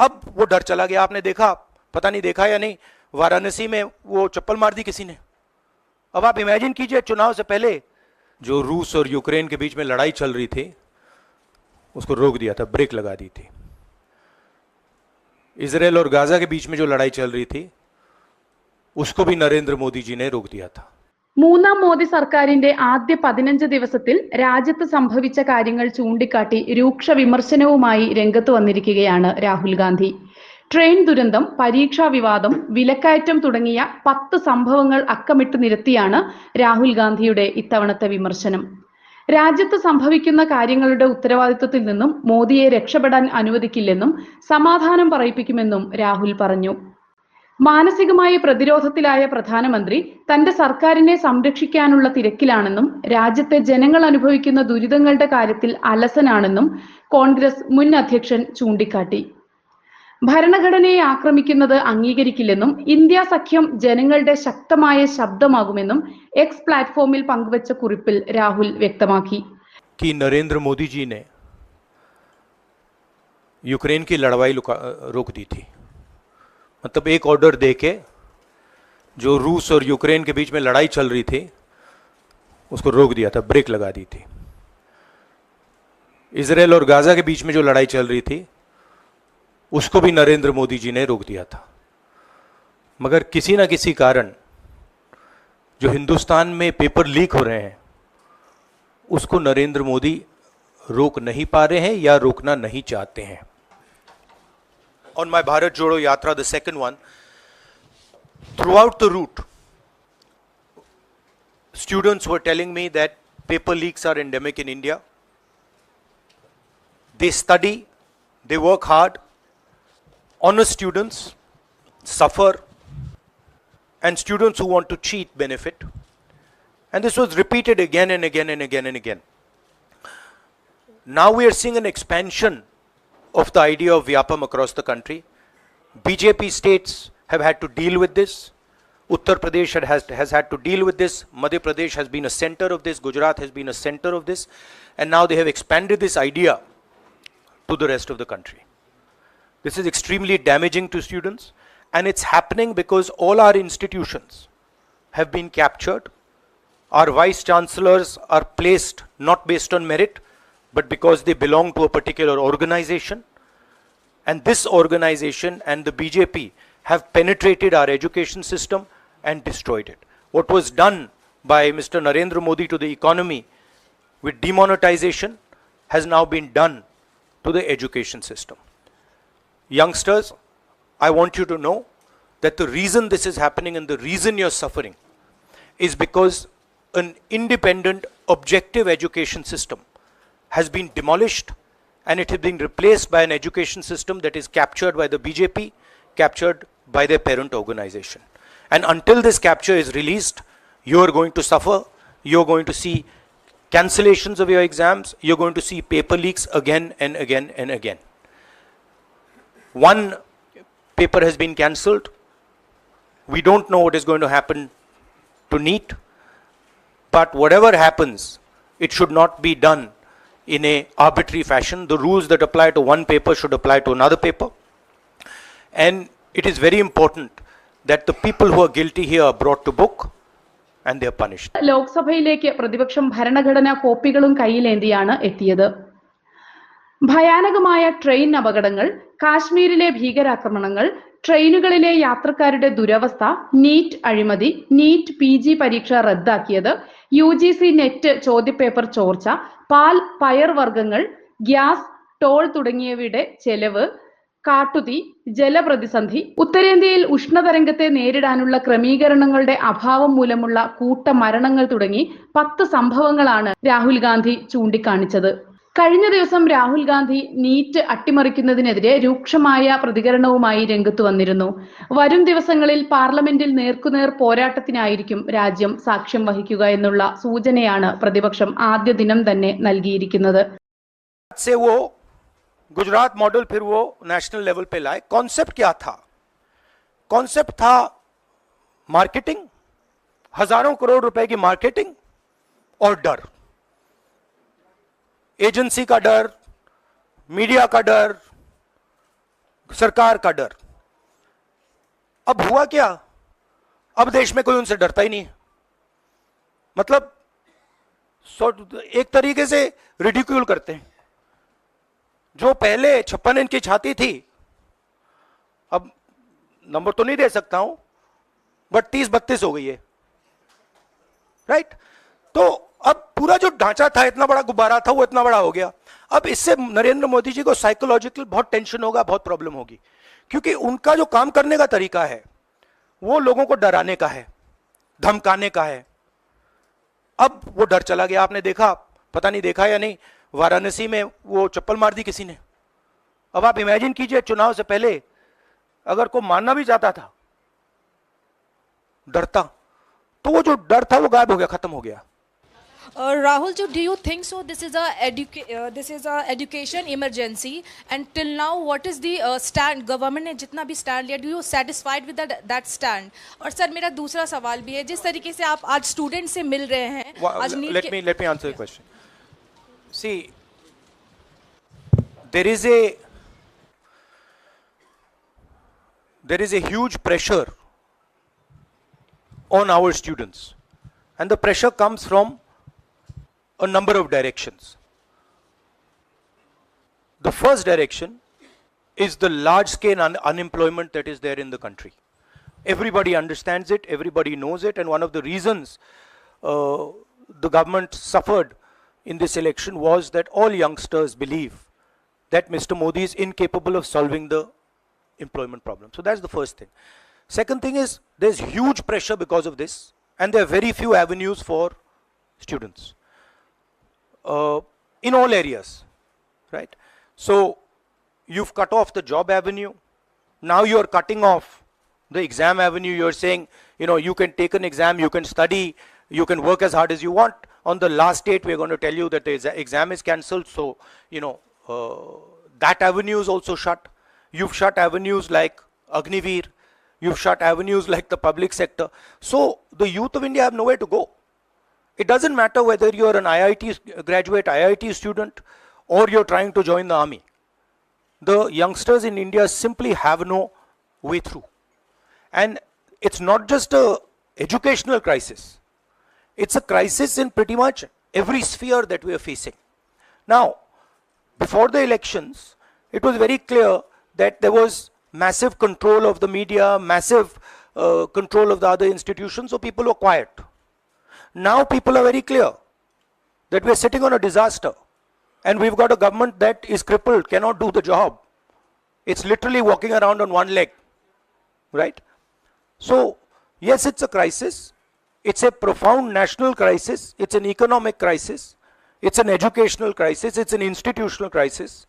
अब वो डर चला गया। आपने देखा, पता नहीं देखा या नहीं, वाराणसी में वो चप्पल मार दी किसी ने। अब आप इमेजिन कीजिए, चुनाव से पहले जो रूस और यूक्रेन के बीच में लड़ाई चल रही थी, उसको रोक दिया था, ब्रेक लगा दी थी। इसराइल और गाजा के बीच में जो लड़ाई चल रही थी, उसको भी नरेंद्र मोदी जी ने रोक दिया था। മൂന്നാം മോദി സർക്കാരിന്റെ ആദ്യ പതിനഞ്ച് ദിവസത്തിൽ രാജ്യത്ത് സംഭവിച്ച കാര്യങ്ങൾ ചൂണ്ടിക്കാട്ടി രൂക്ഷ വിമർശനവുമായി രംഗത്ത് വന്നിരിക്കുകയാണ് രാഹുൽ ഗാന്ധി. ട്രെയിൻ ദുരന്തം പരീക്ഷാ വിവാദം വിലക്കയറ്റം തുടങ്ങിയ പത്ത് സംഭവങ്ങൾ അക്കമിട്ട് നിരത്തിയാണ് രാഹുൽ ഗാന്ധിയുടെ ഇത്തവണത്തെ വിമർശനം. രാജ്യത്ത് സംഭവിക്കുന്ന കാര്യങ്ങളുടെ ഉത്തരവാദിത്വത്തിൽ നിന്നും മോദിയെ രക്ഷപ്പെടാൻ അനുവദിക്കില്ലെന്നും സമാധാനം പറയിപ്പിക്കുമെന്നും രാഹുൽ പറഞ്ഞു. മാനസികമായ പ്രതിരോധത്തിലായ പ്രധാനമന്ത്രി തന്റെ സർക്കാരിനെ സംരക്ഷിക്കാനുള്ള തിരക്കിലാണെന്നും രാജ്യത്തെ ജനങ്ങൾ അനുഭവിക്കുന്ന ദുരിതങ്ങളുടെ കാര്യത്തിൽ അലസനാണെന്നും കോൺഗ്രസ് മുൻ അധ്യക്ഷൻ ചൂണ്ടിക്കാട്ടി. ഭരണഘടനയെ ആക്രമിക്കുന്നത് അംഗീകരിക്കില്ലെന്നും ഇന്ത്യ സഖ്യം ജനങ്ങളുടെ ശക്തമായ ശബ്ദമാകുമെന്നും എക്സ് പ്ലാറ്റ്ഫോമിൽ പങ്കുവച്ച കുറിപ്പിൽ രാഹുൽ വ്യക്തമാക്കി. നരേന്ദ്രമോദിജീനെ യുക്രൈൻ കി ലടവായി രോക്ക് मतलब एक ऑर्डर दे के जो रूस और यूक्रेन के बीच में लड़ाई चल रही थी, उसको रोक दिया था, ब्रेक लगा दी थी। इसराइल और गाजा के बीच में जो लड़ाई चल रही थी, उसको भी नरेंद्र मोदी जी ने रोक दिया था। मगर किसी ना किसी कारण, जो हिंदुस्तान में पेपर लीक हो रहे हैं, उसको नरेंद्र मोदी रोक नहीं पा रहे हैं या रोकना नहीं चाहते हैं। On my Bharat Jodo Yatra, the second one, throughout the route, students were telling me that paper leaks are endemic in India. They study, they work hard, honest students suffer, and students who want to cheat benefit. And this was repeated again and again and again and again. Now we are seeing an expansion of the idea of Vyapam across the country. BJP states have had to deal with this. Uttar Pradesh has, has had to deal with this. Madhya Pradesh has been a center of this. Gujarat has been a center of this. And now they have expanded this idea to the rest of the country. This is extremely damaging to students. And it's happening because all our institutions have been captured. Our vice chancellors are placed not based on merit, but because they belong to a particular organization. And this organization and the BJP have penetrated our education system and destroyed it. What was done by Mr. Narendra Modi to the economy with demonetization has now been done to the education system. Youngsters, I want you to know that the reason this is happening and the reason you're suffering is because an independent, objective education system has been demolished and it has been replaced by an education system that is captured by the BJP, captured by their parent organization. And until this capture is released, you are going to suffer. You're going to see cancellations of your exams. You're going to see paper leaks again and again and again. One paper has been cancelled. We don't know what is going to happen to NEET. But whatever happens, it should not be done in a arbitrary fashion. The rules that apply to one paper should apply to another paper. And it is very important that the people who are guilty here are brought to book and they are punished. ലോക്സഭയിലേക്ക് പ്രതിപക്ഷം ഭരണഘടനാ കോപ്പികളും കയ്യിലേന്തിയാണ് എത്തിയത് ഭയാനകമായ train അപകടങ്ങൾ കാശ്മീരിലെ ഭീകരാക്രമണങ്ങൾ ട്രെയിനുകളിലെ യാത്രക്കാരുടെ ദുരവസ്ഥ NEET അഴിമതി നീറ്റ് പി ജി പരീക്ഷ റദ്ദാക്കിയത് യു ജി സി നെറ്റ് ചോദ്യപേപ്പർ ചോർച്ച പാൽ പയർവർഗങ്ങൾ ഗ്യാസ് ടോൾ തുടങ്ങിയവയുടെ ചെലവ് കാട്ടുതീ ജലപ്രതിസന്ധി ഉത്തരേന്ത്യയിൽ ഉഷ്ണതരംഗത്തെ നേരിടാനുള്ള ക്രമീകരണങ്ങളുടെ അഭാവം മൂലമുള്ള കൂട്ട മരണങ്ങൾ തുടങ്ങി പത്ത് സംഭവങ്ങളാണ് രാഹുൽ ഗാന്ധി ചൂണ്ടിക്കാണിച്ചത്. കഴിഞ്ഞ ദിവസം രാഹുൽ ഗാന്ധി നീറ്റ് അട്ടിമറിക്കുന്നതിനെതിരെ രൂക്ഷമായ പ്രതികരണവുമായി രംഗത്ത് വന്നിരുന്നു വരും ദിവസങ്ങളിൽ പാർലമെന്റിൽ നേർക്കുനേർ പോരാട്ടത്തിനായിരിക്കും രാജ്യം സാക്ഷ്യം വഹിക്കുക എന്നുള്ള സൂചനയാണ് പ്രതിപക്ഷം ആദ്യ ദിനം തന്നെ നൽകിയിരിക്കുന്നത് से वो गुजरात मॉडल फिर वो नेशनल लेवल पे लाए कॉन्सेप्ट क्या था कॉन्सेप्ट था मार्केटिंग हजारों करोड़ रुपए की मार्केटिंग और डर एजेंसी का डर, मीडिया का डर, सरकार का डर। अब हुआ क्या? अब देश में कोई उनसे डरता ही नहीं है। मतलब एक तरीके से रिडिक्यूल करते हैं। जो पहले छप्पन इंच की छाती थी, अब नंबर तो नहीं दे सकता हूँ बट तीस बत्तीस हो गई है। राइट तो अब पूरा जो ढांचा था, इतना बड़ा गुब्बारा था, वो इतना बड़ा हो गया। अब इससे नरेंद्र मोदी जी को साइकोलॉजिकल बहुत टेंशन होगा, बहुत प्रॉब्लम होगी। क्योंकि उनका जो काम करने का तरीका है, वो लोगों को डराने का है, धमकाने का है। अब वो डर चला गया। आपने देखा, पता नहीं देखा या नहीं, वाराणसी में वो चप्पल मार दी किसी ने। अब आप इमेजिन कीजिए, चुनाव से पहले अगर को मानना भी चाहता था, डरता तो वो जो डर था, वो गायब हो गया, खत्म हो गया। Uh, Rahul, ji, do you think so? This is a educa- uh, this is a education emergency, and till now, what is the uh, stand? Government ने जितना भी stand लिया, do you satisfied with that that stand? और sir मेरा दूसरा सवाल भी है जिस तरीके से आप आज स्टूडेंट से मिल रहे हैं Wha- आज NEET let के- me let me answer the question. See, there is a there is a huge pressure on our students, and the pressure comes from a number of directions. The first direction is the large scale un- unemployment that is there in the country. Everybody understands it, everybody knows it, and one of the reasons uh, the government suffered in this election was that all youngsters believe that Mr. Modi is incapable of solving the employment problem. So that's the first thing. Second thing is there's huge pressure because of this, and there are very few avenues for students uh, in all areas, right? So you've cut off the job avenue. Now you're cutting off the exam avenue. You're saying, you know, you can take an exam, you can study, you can work as hard as you want. On the last date, we're going to tell you that the exam is cancelled. So, you know, uh, that avenue is also shut. You've shut avenues like Agniveer. You've shut avenues like the public sector. So the youth of India have nowhere to go. It doesn't matter whether you're an IIT graduate, IIT student, or you're trying to join the army. The youngsters in India simply have no way through. And it's not just a educational crisis. It's a crisis in pretty much every sphere that we are facing. Now, before the elections, it was very clear that there was massive control of the media, massive uh, control of the other institutions, so people were quiet. Now people are very clear that we're sitting on a disaster and we've got a government that is crippled, cannot do the job. It's literally walking around on one leg, right? So, yes, it's a crisis. It's a profound national crisis. It's an economic crisis. It's an educational crisis. It's an institutional crisis.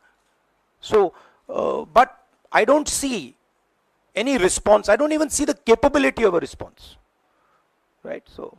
So, uh, but I don't see any response. I don't even see the capability of a response, right? So,